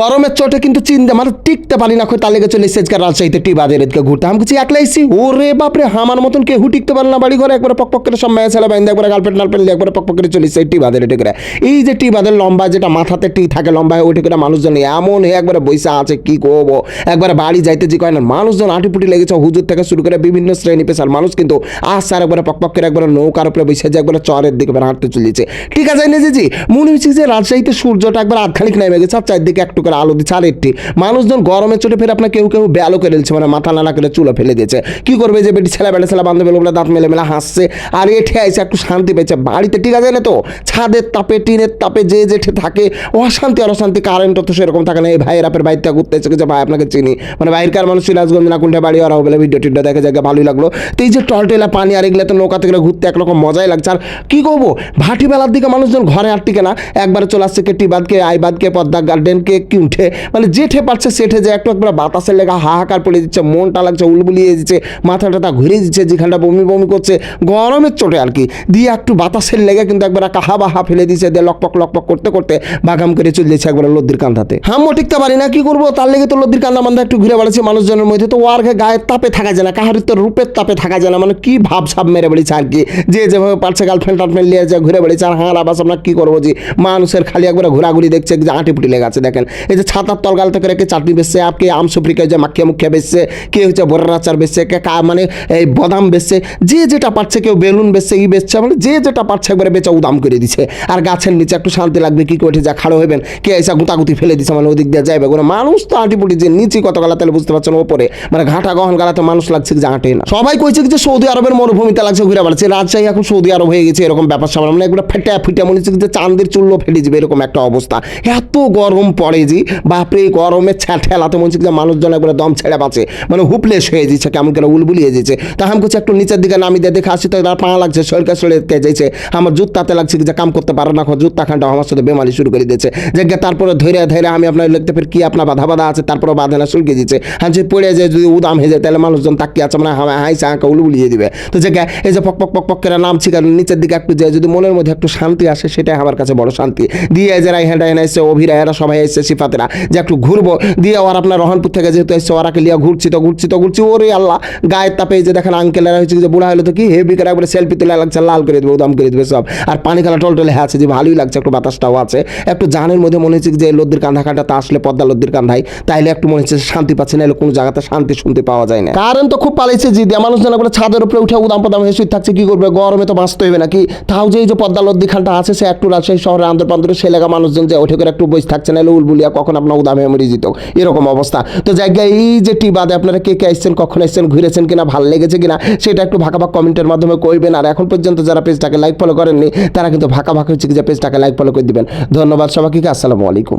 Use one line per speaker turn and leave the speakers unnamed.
গরমের চোটে কিন্তু চিন্তা মানে টিকতে পারি না তার লেগে চলে রাজশাহীতে টিবাদের এদিকে ঘুরতে। আমি কিছু একলা এসেছি ওরে বাপরে আমার মতন কেউ টিকতে পারে না, বাড়ি ঘরে একবার পক পক করে সব মেয়ে ছেলে বাইন্দা একবার গার্লফ্রেন্ড গার্লফ্রেন্ড একবার পক পক করে চলে এসেছে টিবাদের এটি করে। এই যে টিবাদের লম্বা যেটা মাথাতে টি থাকে, লম্বা হয়ে ওঠে করে মানুষজন এমন হয়ে একবারে বৈশা আছে, কি করব? একবারে বাড়ি যাইতে যে কয় না, মানুষজন আটিপুটি লেগেছে, হুজুর থেকে শুরু করে বিভিন্ন শ্রেণি পেশার মানুষ কিন্তু আজ স্যার একবারে পক পক করে একবার নৌকার উপরে বসে যে একবারে চরের দিকে হাঁটতে চলেছে। ঠিক আছে না জি মনে হচ্ছে যে রাজশাহীতে সূর্যটা একবার আধখানিক নেমে গেছে আর চারদিকে একটু করে আলো দিচ্ছে আর একটি। মানুষজন গরমের চোটে ফেরে আপনার কেউ কেউ ব্যালো করে দিচ্ছে মানে মাথা নাড়া করে চুলো ফেলে দিয়েছে। কি করবে যে বেটি ছেলে বেলা ছেলে বান্ধবী লোকরা দাঁত মেলে মেলে হাসছে, আর এঠে আইসে একটু শান্তি পেয়েছে। বাড়িতে ঠিক আছে না তো? ছাদের তাপে, টিনের তাপে যে জেঠে থাকে, অশান্তি আর অশান্তি কারেন্টও তো সেরকম থাকে না। এই ভাইয়ের আপের বাড়িতে ঘুরতে এসে যে ভাই আপনাকে চিনি। মানে বাইরকার মানুষ সিরাজগঞ্জ না কোনটা বাড়ি, ওরা বলে ভিডিও টিডিও দেখে জায়গা ভালোই লাগল। তো এই যে টলটেলা পানি আর এগুলো তো নৌকা থেকে ঘুরতে একরকম মজাই লাগছে। আর কি করব? ভাটি বেলার দিকে মানুষজন ঘরে আর টিকে না। একবারে চলে আসছে কে টিবাদকে আইবাদকে পদ্মা গার্ডেনকে কি উঠে মানে যেঠে পারছে, সেঠে যে একটু একবার বাতাসের লেগা হাহাকার পড়ে দিচ্ছে, মনটা লাগছে উলবুলিয়ে দিচ্ছে মাথা টাথা ঘুরে দিচ্ছে, যেখানটা বমি বমি করছে, গরমের চোটে আর কি। দিয়ে একটু বাতাসের লেগে কিন্তু একবার কাহা বাহা ফেলে দিচ্ছে দিয়ে লকপক লকপক করতে করতে বাগাম করে চলে যাচ্ছে একবার লদ্দির কান্ধাতে হামও টিকতে পারি না, কি করব? তার লেগে তো লদ্দির কান্দা মান্দা একটু ঘুরে বেড়াচ্ছে মানুষজনের মধ্যে, তো ওর গায়ের তাপে থাকা যায় না কাহার তো রূপের তাপে থাকা যায় না মানে কি ভাব সাপ মেরে বেড়েছে আর কি। যে যেভাবে পারছে গার্লফ্রেন্ড টার্লফ্রেন্ড নিয়ে যায় ঘুরে বেড়েছে, আর হাঁ আবাস আমরা কি করব যে মানুষের খালি একবার ঘোরাঘুরি দেখছে, যে আঁটি পুটি লেগে আছে, দেখেন। এই যে ছাতার তলগাল থেকে রেখে চাটনি বেচছে কে আম সুপ্রিকা যে মাখিয়া মুখিয়া বেচছে, কে হচ্ছে বড়ার আচার বেচছে, কে কা মানে এই বদাম বেচছে, যে যেটা পারছে কেউ বেলুন বেচছে, ই বেচছে মানে যে যেটা পারছে একবারে বেচা উদাম করে দিছে। আর গাছের নিচে একটু শান্তি লাগবে, কি করে যা খাড়ো হইবেন, কে এসে গুতাগুতি ফেলে দিছে মানে ওদিক দিয়ে যাইবে। কোনো মানুষ তো আঁটি পুটি যে নিচে কত গালা তাহলে বুঝতে পারছেন ওপরে। মানে ঘাটা গহন গালাতে মানুষ লাগছে যে আঁটে না। সবাই কইছে যে সৌদি আরবের মরুভূমিতে লাগছে, ঘুরে বেড়াচ্ছে। রাজশাহী এখন সৌদি আরব হয়ে গেছে, এরকম ব্যাপার সামনে। মানে একবার ফেটে, ফিটে মনে হচ্ছে যে চাঁদের চুল্লো ফেটে যাবে, এরকম একটা অবস্থা। এত গরম পড়ে যে বাপরে গরমে ঠেলাতে মনে হচ্ছে যে মানুষজন একবার দম ছেড়ে বাঁচে। মানে হুপলেস হয়ে যাচ্ছে, কেমন করে উলবুলিয়ে যাচ্ছে। তা আমি করছি একটু নিচের দিকে নামি দিয়ে দেখে আসি তো পা লাগছে, শরীরকে শরীরকে যাইছে। আমার জুত্তাতে লাগছে যে কাম করতে পারে না জুত্তা খানটা আমার সাথে বেমারি শুরু করে দিয়েছে। যে তারপরে ধরে ধরে আমি আপনার লিখতে ফের কি আপনার বাধা বাধা আছে তারপরে বাধা না শুরু দিচ্ছে আমি যদি পড়ে যায়, যদি উদাম হয়ে যায়, তাহলে মানুষজন তাকিয়ে আছে মানে হামা হাইছে আঁকা উলবুলিয়ে দিবে। তো যে এই যে পক পক পক পক করে নামছি, কারণ নিচের দিকে একটু যায়, যদি মনের মধ্যে একটু শান্তি আসে, সেটাই আমার কাছে বড় শান্তি। দিয়ে যারা হেঁটা হেনা এসছে অভিরা এরা সবাই এসছে সিফাতেরা যে একটু ঘুরবো, দিয়ে ওর আপনার রহনপুর থেকে যেহেতু এসছে ওরাকে লিয়া ঘুরছি তো ঘুরছি তো, ঘুরছি। ওরে আল্লাহ, গায়ের তাপে যে দেখেন আঙ্কেলেরা হচ্ছে যে বুড়া হলো তো কি হেভি করে একবারে সেলফি তুলে লাগছে, লাল করে দেবে, উদাম করে দেবে সব। আর পানি খেলা টলটলে আছে, যে ভালোই লাগছে, একটু বাতাসটাও আছে। একটু জানের মধ্যে মনে হচ্ছে যে লদ্দির কান্ধা কাঁটাতে আসলে পদ্মা লদ্দির কান্ধাই তাইলে একটু মনে হচ্ছে শান্তি পাচ্ছে না এলে কোনো জায়গাতে শান্তি শুনতে পাওয়া যায় না। কারণ তো খুব পালাইছে জি, দিয়ে মানুষ যেন করে ছাদের উপরে উঠে উদাম পদাম হয়ে শুয়ে থাকছে, কি করবে? গরমে তো বাঁচতে হবে নাকি? তাও যে এই যে পদ্মা লদ্দি খানটা আছে, সে একটু রাজশাহী শহরে আন্দর পান্দরে সে লেগা মানুষজন যে ওঠে করে একটু বসে থাকছে না উলবুলিয়া কখন আপনার উদামে মরি যেত এরকম অবস্থা। তো জায়গায় এই যে টি বাদে আপনারা কে কে আসছেন, কখন আসছেন, ঘুরেছেন কিনা, ভালো লেগেছে কিনা, সেটা একটু ভাকা ভাগ কমেন্টের মাধ্যমে কইবেন। আর এখন পর্যন্ত যারা পেজটাকে লাইক ফলো করেননি, তারা কিন্তু ভাকা ভাকা হচ্ছে যে পেজটাকে লাইক ফলো করে দিবেন। ধন্যবাদ সবাইকে, আসসালামু আলাইকুম।